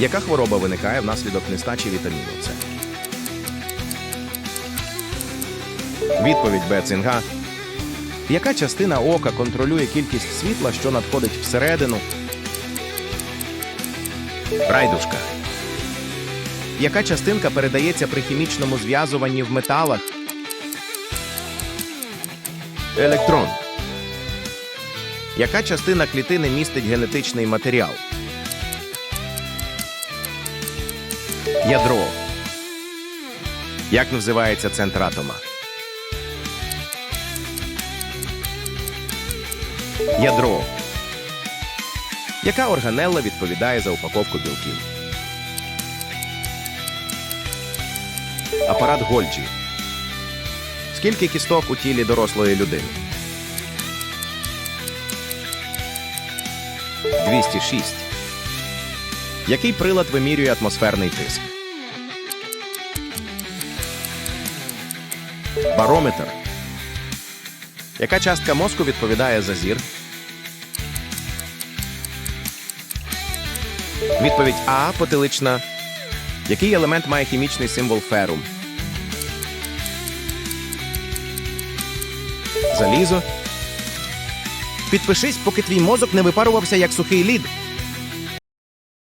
Яка хвороба виникає внаслідок нестачі вітаміну С? Відповідь Б. Цинга. Яка частина ока контролює кількість світла, що надходить всередину? Райдушка. Яка частинка передається при хімічному зв'язуванні в металах? Електрон. Яка частина клітини містить генетичний матеріал? Ядро. Як називається центр атома? Ядро. Яка органелла відповідає за упаковку білків? Апарат Гольджі. Скільки кісток у тілі дорослої людини? 206. Який прилад вимірює атмосферний тиск? Барометр. Яка частка мозку відповідає за зір? Відповідь А потилична. Який елемент має хімічний символ ферум? Залізо. Підпишись, поки твій мозок не випарувався як сухий лід.